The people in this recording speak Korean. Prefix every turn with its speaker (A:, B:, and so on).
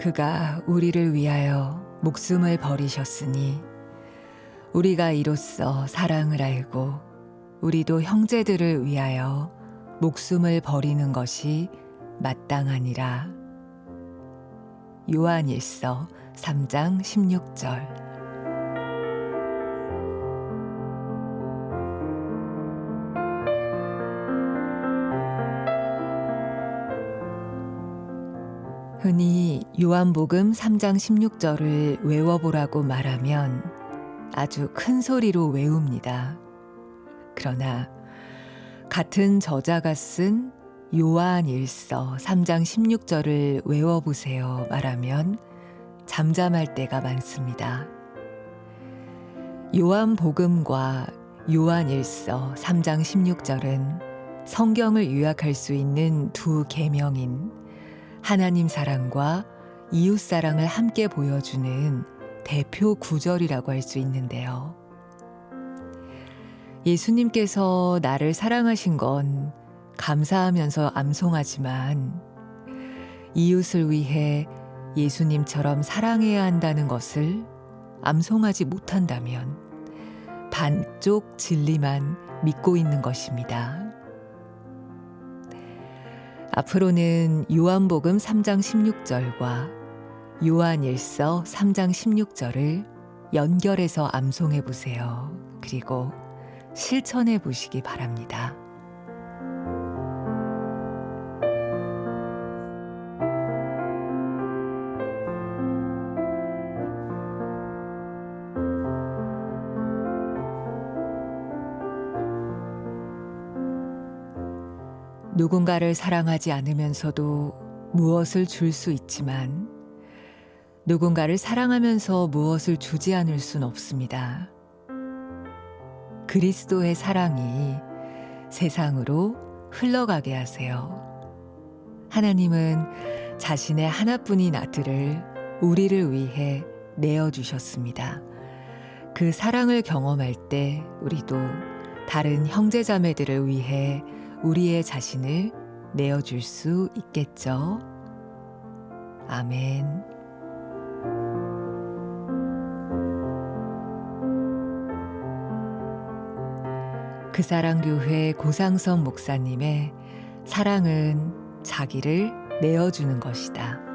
A: 그가 우리를 위하여 목숨을 버리셨으니 우리가 이로써 사랑을 알고 우리도 형제들을 위하여 목숨을 버리는 것이 마땅하니라. 요한일서 3장 16절 흔히 요한복음 3장 16절을 외워보라고 말하면 아주 큰 소리로 외웁니다. 그러나 같은 저자가 쓴 요한 일서 3장 16절을 외워보세요 말하면 잠잠할 때가 많습니다. 요한 복음과 요한 일서 3장 16절은 성경을 요약할 수 있는 두 계명인 하나님 사랑과 이웃 사랑을 함께 보여주는 대표 구절이라고 할 수 있는데요. 예수님께서 나를 사랑하신 건 감사하면서 암송하지만 이웃을 위해 예수님처럼 사랑해야 한다는 것을 암송하지 못한다면 반쪽 진리만 믿고 있는 것입니다. 앞으로는 요한복음 3장 16절과 요한일서 3장 16절을 연결해서 암송해 보세요. 그리고 실천해 보시기 바랍니다. 누군가를 사랑하지 않으면서도 무엇을 줄 수 있지만 누군가를 사랑하면서 무엇을 주지 않을 순 없습니다. 그리스도의 사랑이 세상으로 흘러가게 하세요. 하나님은 자신의 하나뿐인 아들을 우리를 위해 내어주셨습니다. 그 사랑을 경험할 때 우리도 다른 형제자매들을 위해 우리의 자신을 내어줄 수 있겠죠. 아멘. 그 사랑교회 고상성 목사님의 사랑은 자기를 내어주는 것이다.